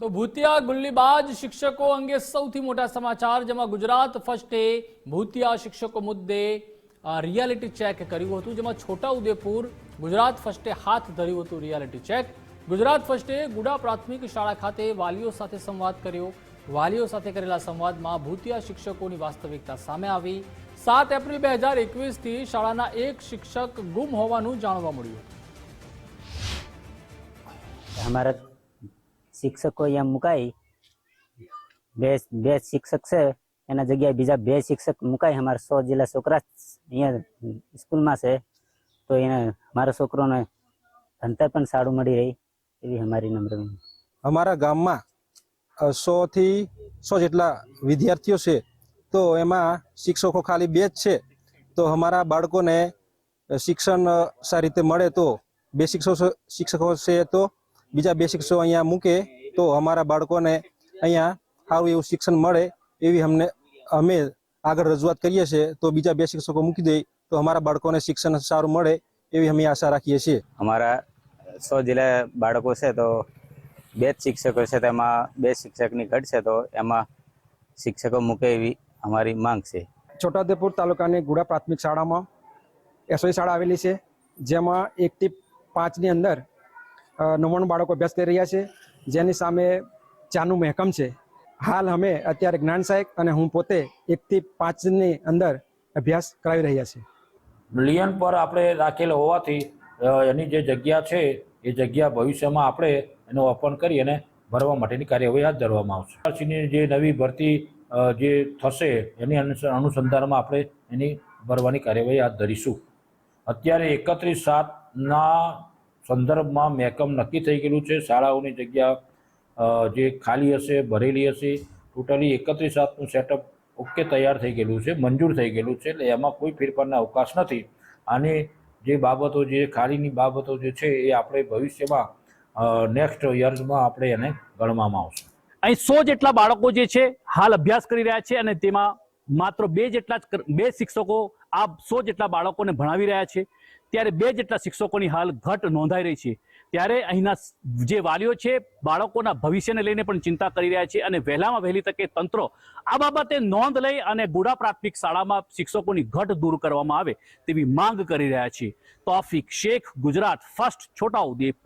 તો ભૂતિયા ગુલ્લીબાજ શિક્ષકો અંગે સૌથી મોટા સમાચાર, જેમાં ગુજરાત ફર્સ્ટે ભૂતિયા શિક્ષકો મુદ્દે રિયાલિટી ચેક કર્યું હતું, જેમાં છોટાઉદેપુર ગુજરાત ફર્સ્ટે હાથ ધર્યું હતું રિયાલિટી ચેક ગુજરાત ફર્સ્ટે ગુડા પ્રાથમિક શાળા ખાતે વાલીઓ સાથે સંવાદ કર્યો. વાલીઓ સાથે કરેલા સંવાદમાં ભૂતિયા શિક્ષકોની વાસ્તવિકતા સામે આવી. સાત એપ્રિલ બે હજાર એકવીસથી શાળાના એક શિક્ષક ગુમ હોવાનું જાણવા મળ્યું હતું. અમારા શિક્ષકો અહીંયા મુકાય બે બે શિક્ષક છે, એના જગ્યાએ બીજા બે શિક્ષક મુકાય અમારા સો જેટલા છોકરા અહીંયા સ્કૂલમાં છે, તો એને મારા છોકરોને ભણતર પણ સારું મળી રહી એવી અમારી નમ્ર અમારા ગામમાં સો થી સો જેટલા વિદ્યાર્થીઓ છે, તો એમાં શિક્ષકો ખાલી બે જ છે. તો અમારા બાળકોને શિક્ષણ સારી રીતે મળે તો, બે શિક્ષકો શિક્ષકો છે તો બીજા બે શિક્ષકો અહીંયા મૂકે તો અમારા બાળકોને અહીંયા સારું એવું શિક્ષણ મળે એવી અમને અમે આગળ રજૂઆત કરીએ છીએ. તો બીજા બે શિક્ષકો મૂકી દે તો અમારા બાળકોને શિક્ષણ સારું મળે એવી અમે આશા રાખીએ છીએ. અમારા સો જિલ્લા બાળકો છે તો બે જ શિક્ષકો છે તેમાં બે શિક્ષકની ઘટ છે તો એમાં શિક્ષકો મૂકે એવી અમારી માંગ છે. છોટાઉદેપુર તાલુકાની ગુડા પ્રાથમિક શાળામાં એસઓઈ શાળા આવેલી છે જેમાં એકથી પાંચની અંદર નવ્વાણું બાળકો અભ્યાસ કરી રહ્યા છે. જેની સામે ચાનું મહેકમ છે. હાલ અમે અત્યારે જ્ઞાન સહાયક અને હું પોતે એકથી પાંચની અંદર અભ્યાસ કરાવી રહ્યા છીએ. લિયન પર આપણે રાખેલ હોવાથી એની જે જગ્યા છે, એ જગ્યા ભવિષ્યમાં આપણે એનું ઓપન કરી અને ભરવા માટેની કાર્યવાહી હાથ ધરવામાં આવશે. પછીની જે નવી ભરતી જે થશે, એની અનુસંધાનમાં આપણે એની ભરવાની કાર્યવાહી હાથ ધરીશું. અત્યારે એકત્રીસ સાતના સંદર્ભમાં મહેકમ નક્કી થઈ ગયેલું છે. શાળાઓની જગ્યા જે ખાલી હશે, ભરેલી હશે, ટોટલી એકત્રીસ સાતનું સેટઅપ ઓકે તૈયાર થઈ ગયેલું છે, મંજૂર થઈ ગયેલું છે. એટલે એમાં કોઈ ફેરફારના અવકાશ નથી. અને જે બાબતો, જે ખાલીની બાબતો જે છે, એ આપણે ભવિષ્યમાં નેક્સ્ટ યર્સમાં આપણે એને ગણવામાં આવશે. અહીં સો જેટલા બાળકો જે છે, હાલ અભ્યાસ કરી રહ્યા છે અને તેમાં માત્ર બે જેટલા જ બે શિક્ષકો આ સો જેટલા બાળકોને ભણાવી રહ્યા છે, ત્યારે બે જેટલા શિક્ષકોની હાલ ઘટ નોંધાઈ રહી છે. ત્યારે અહીંના જે વાલીઓ છે, બાળકોના ભવિષ્યને લઈને પણ ચિંતા કરી રહ્યા છે અને વહેલામાં વહેલી તકે તંત્ર આ બાબતે નોંધ લઈ અને ગુડા પ્રાથમિક શાળામાં શિક્ષકોની ઘટ દૂર કરવામાં આવે તેવી માંગ કરી રહ્યા છે. તોફિક શેખ, ગુજરાત, ફર્સ્ટ છોટાઉદેપુર